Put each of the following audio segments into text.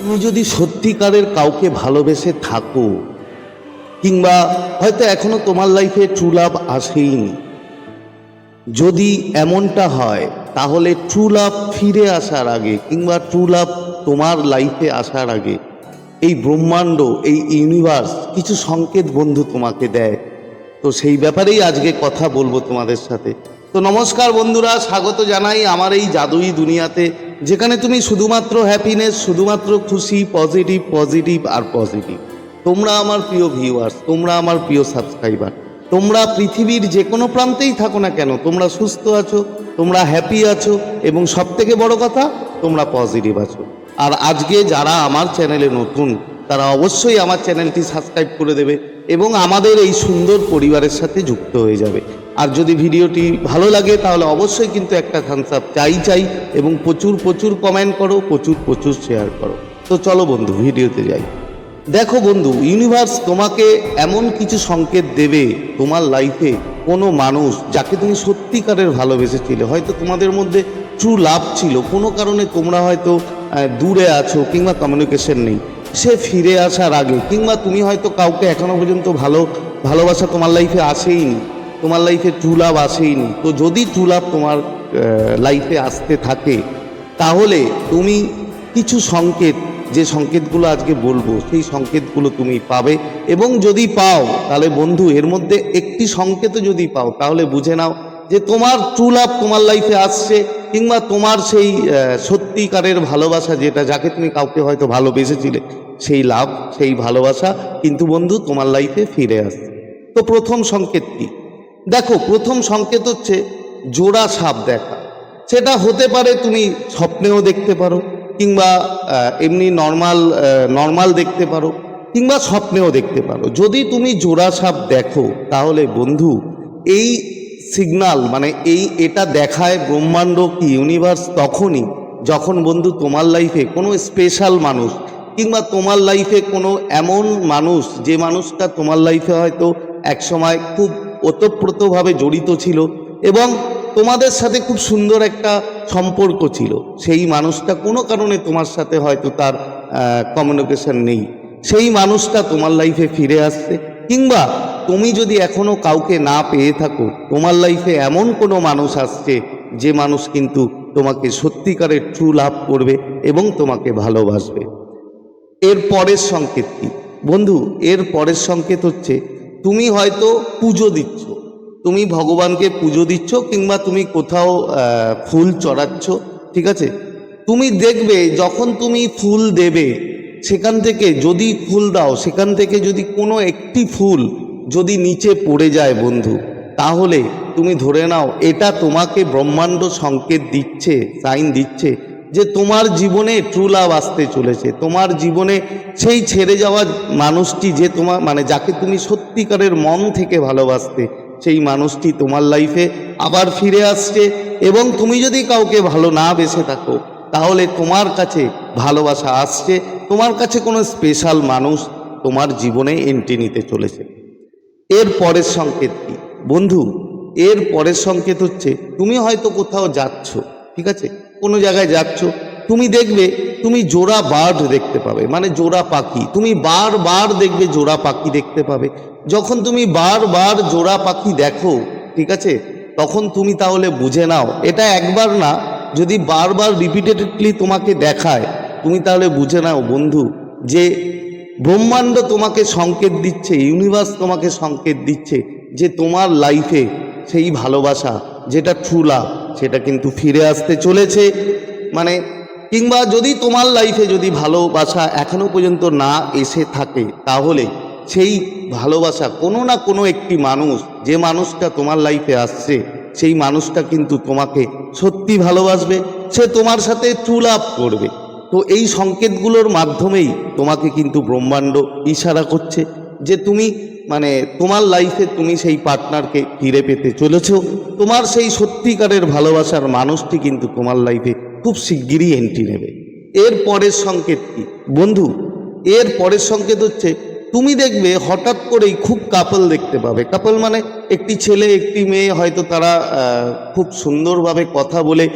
তুমি যদি সত্যিকারের কাউকে ভালোবেসে থাকো, কিংবা হয়তো এখনও তোমার লাইফে ট্রু লাভ আসেইনি, যদি এমনটা হয়, তাহলে ট্রু লাভ ফিরে আসার আগে, কিংবা ট্রু লাভ তোমার লাইফে আসার আগে, এই ব্রহ্মাণ্ড, এই ইউনিভার্স কিছু সংকেত বন্ধু তোমাকে দেয়। তো সেই ব্যাপারেই আজকে কথা বলব তোমাদের সাথে। তো নমস্কার বন্ধুরা, স্বাগত জানাই আমার এই জাদুই দুনিয়াতে। যেখানে তুমি শুধুমাত্র হ্যাপিনেস শুধুমাত্র খুশি পজিটিভ পজিটিভ আর পজিটিভ তোমরা আমার প্রিয় ভিউয়ার্স তোমরা আমার প্রিয় সাবস্ক্রাইবার তোমরা পৃথিবীর যে কোনো প্রান্তেই থাকো না কেন, তোমরা সুস্থ আছো, তোমরা হ্যাপি আছো এবং সব থেকে বড় কথা, তোমরা পজিটিভ আছো। আর আজকে যারা আমার চ্যানেলে নতুন, তারা অবশ্যই আমার চ্যানেলটি সাবস্ক্রাইব করে দেবে এবং আমাদের এই সুন্দর পরিবারের সাথে যুক্ত হয়ে যাবে। আর যদি ভিডিওটি ভালো লাগে, তাহলে অবশ্যই কিন্তু একটা থামস আপ চাই চাই এবং প্রচুর প্রচুর কমেন্ট করো, প্রচুর প্রচুর শেয়ার করো। তো চলো বন্ধু, ভিডিওতে যাই। দেখো বন্ধু ইউনিভার্স তোমাকে এমন কিছু সংকেত দেবে তোমার লাইফে কোনো মানুষ যাকে তুমি সত্যিকারের ভালোবেসেছিলে। হয়তো তোমাদের মধ্যে ট্রু লাভ ছিল, কোনো কারণে তোমরা হয়তো দূরে আছো কিংবা কমিউনিকেশন নেই। সে ফিরে আসার আগে কিংবা তুমি হয়তো কাউকে এখনও পর্যন্ত ভালো, ভালোবাসা তোমার লাইফে আসেইনি। তোমার লাইফে ট্রু লাভ আসেইনি। তো যদি ট্রু লাভ তোমার লাইফে আসতে থাকে, তাহলে তুমি কিছু সংকেত, যে সংকেতগুলো আজকে বলব, সেই সংকেতগুলো তুমি পাবে। এবং যদি পাও, তাহলে বন্ধু, এর মধ্যে একটি সংকেতও যদি পাও, তাহলে বুঝে নাও যে তোমার ট্রু লাভ তোমার লাইফে আসছে, কিংবা তোমার সেই সত্যিকারের ভালোবাসা যেটা, যাকে তুমি কাউকে হয়তো ভালোবেসেছিলে, সেই লাভ, সেই ভালোবাসা কিন্তু বন্ধু তোমার লাইফে ফিরে আসছে। তো প্রথম সংকেত কি দেখো, প্রথম সংকেত হচ্ছে জোড়া সাপ দেখা। সেটা হতে পারে তুমি স্বপ্নেও দেখতে পারো, কিংবা এমনি নর্মাল নর্মাল দেখতে পারো, কিংবা স্বপ্নেও দেখতে পারো। যদি তুমি জোড়া সাপ দেখো, তাহলে বন্ধু, এই সিগনাল মানে এই এটা দেখায় ব্রহ্মাণ্ড কি ইউনিভার্স তখনই, যখন বন্ধু তোমার লাইফে কোনো স্পেশাল মানুষ, কিংবা তোমার লাইফে কোনো এমন মানুষ, যে মানুষটা তোমার লাইফে হয়তো একসময় খুব ওতপ্রোতভাবে জড়িত ছিল এবং তোমাদের সাথে খুব সুন্দর একটা সম্পর্ক ছিল। সেই মানুষটা কোনো কারণে তোমার সাথে হয়তো তার কমিউনিকেশন নেই। সেই মানুষটা তোমার লাইফে ফিরে আসছে। কিংবা তুমি যদি এখনও কাউকে না পেয়ে থাকো, তোমার লাইফে এমন কোনো মানুষ আসছে যে মানুষ কিন্তু তোমাকে সত্যিকারের ট্রু লাভ করবে এবং তোমাকে ভালোবাসবে। এর পরের সংকেত কি? বন্ধু, এর পরের সংকেত হচ্ছে তুমি হয়তো পুজো দিচ্ছ। তুমি ভগবানকে পুজো দিচ্ছ কিংবা তুমি কোথাও ফুল চড়াচ্ছ, ঠিক আছে? তুমি দেখবে যখন তুমি ফুল দেবে, সেখান থেকে যদি ফুল দাও, সেখান থেকে যদি কোনো একটি ফুল যদি নিচে পড়ে যায় বন্ধু, তাহলে তুমি ধরে নাও, এটা তোমাকে ব্রহ্মাণ্ড সংকেত দিচ্ছে সাইন দিচ্ছে যে তোমার জীবনে ট্রু লাভ আসতে চলেছে, তোমার জীবনে সেই ছেড়ে যাওয়া মানুষটি যে তোমার মানে যাকে তুমি সত্যিকারের মন থেকে ভালোবাসতে, সেই মানুষটি তোমার লাইফে আবার ফিরে আসছে এবং তুমি যদি কাউকে ভালো না বেসে থাকো, তাহলে তোমার কাছে ভালোবাসা আসছে, তোমার কাছে কোনো স্পেশাল মানুষ তোমার জীবনে এন্ট্রি নিতে চলেছে। এর পরের সংকেত কি? বন্ধু, এর পরের সংকেত হচ্ছে, তুমি হয়তো কোথাও যাচ্ছ, ঠিক আছে? কোনো জায়গায় যাচ্ছ, তুমি দেখবে, তুমি জোড়া বার্ড দেখতে পাবে মানে জোড়া পাখি। তুমি বারবার দেখবে জোড়া পাখি দেখতে পাবে। যখন তুমি বারবার জোড়া পাখি দেখো, ঠিক আছে, তখন তুমি তাহলে বুঝে নাও, এটা একবার না, যদি বারবার রিপিটেডলি তোমাকে দেখায়, তুমি তাহলে বুঝে নাও বন্ধু, যে ব্রহ্মাণ্ড তোমাকে সংকেত দিচ্ছে ইউনিভার্স তোমাকে সংকেত দিচ্ছে, যে তোমার লাইফে সেই ভালোবাসা, যেটা ট্রু লাভ সেটা কিন্তু ফিরে আসতে চলেছে। মানে কিংবা যদি তোমার লাইফে যদি ভালোবাসা এখনও পর্যন্ত না এসে থাকে, তাহলে সেই ভালোবাসা কোনো না কোনো একটি মানুষ, যে মানুষটা তোমার লাইফে আসছে, সেই মানুষটা কিন্তু তোমাকে সত্যি ভালোবাসবে, সে তোমার সাথে ট্রু লাভ করবে। তো এই সংকেতগুলোর মাধ্যমেই তোমাকে কিন্তু ব্রহ্মাণ্ড ইশারা করছে যে তুমি মানে তোমার লাইফে তুমি সেই পার্টনারকে ফিরে পেতে চলেছ। তোমার সেই সত্যিকারের ভালোবাসার মানুষটি কিন্তু তোমার লাইফে খুব শিগগিরই এন্ট্রি নেবে। এর পরের সংকেত কি? বন্ধু, এর পরের সংকেত হচ্ছে, তুমি দেখবে হঠাৎ করেই খুব কাপল দেখতে পাবে। কাপল মানে একটি ছেলে, একটি মেয়ে, হয়তো তারা খুব সুন্দরভাবে কথা বলে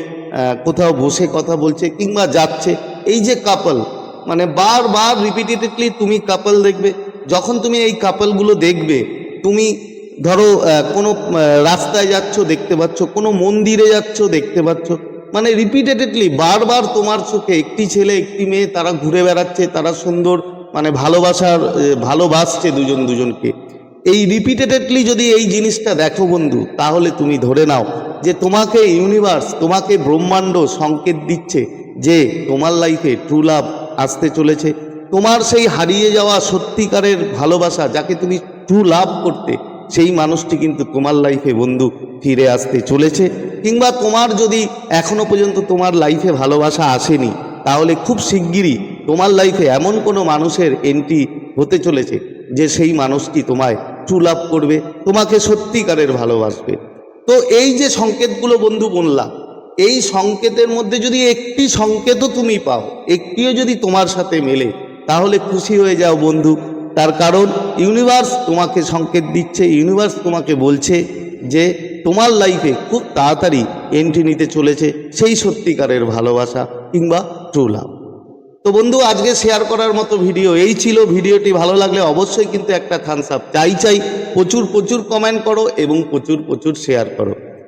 কোথাও বসে কথা বলছে কিংবা যাচ্ছে। এই যে কাপল মানে বারবার রিপিটেডলি তুমি কাপল দেখবে। যখন তুমি এই কাপলগুলো দেখবে, তুমি ধরো কোনো রাস্তায় যাচ্ছ, দেখতে পাচ্ছ, কোনো মন্দিরে যাচ্ছ, দেখতে পাচ্ছ মানে রিপিটেডলি বারবার তোমার চোখে একটি ছেলে, একটি মেয়ে, তারা ঘুরে বেড়াচ্ছে, তারা সুন্দর মানে ভালোবাসার ভালোবাসছে দুজন দুজনকে। এই রিপিটেডলি যদি এই জিনিসটা দেখো বন্ধু, তাহলে তুমি ধরে নাও যে তোমাকে ইউনিভার্স তোমাকে ব্রহ্মাণ্ড সংকেত দিচ্ছে যে তোমার লাইফে ট্রু লাভ আসতে চলেছে। তোমার সেই হারিয়ে যাওয়া সত্যিকারের ভালোবাসা, যাকে তুমি ট্রু লাভ করতে সেই মানুষটি কিন্তু তোমার লাইফে বন্ধু ফিরে আসতে চলেছে। কিংবা তোমার যদি এখনও পর্যন্ত তোমার লাইফে ভালোবাসা আসেনি, তাহলে খুব শিগগিরই তোমার লাইফে এমন কোনো মানুষের এন্ট্রি হতে চলেছে যে সেই মানুষটি তোমায় লাভ করবে, তোমাকে সত্যিকারের ভালোবাসবে। তো এই যে সংকেতগুলো বন্ধু বললাম, এই সংকেতের মধ্যে যদি একটি সংকেতও তুমি পাও, একটিও যদি তোমার সাথে মেলে, তাহলে খুশি হয়ে যাও বন্ধু। তার কারণ ইউনিভার্স তোমাকে সংকেত দিচ্ছে ইউনিভার্স তোমাকে বলছে যে তোমার লাইফে খুব তাড়াতাড়ি এন্ট্রি নিতে চলেছে সেই সত্যিকারের ভালোবাসা কিংবা ট্রু লাভ তো বন্ধু, আজকে শেয়ার করার মতো ভিডিও এই ছিল। ভিডিওটি ভালো লাগলে অবশ্যই কিন্তু একটা থামস আপ চাই চাই প্রচুর প্রচুর কমেন্ট করো এবং প্রচুর প্রচুর শেয়ার করো।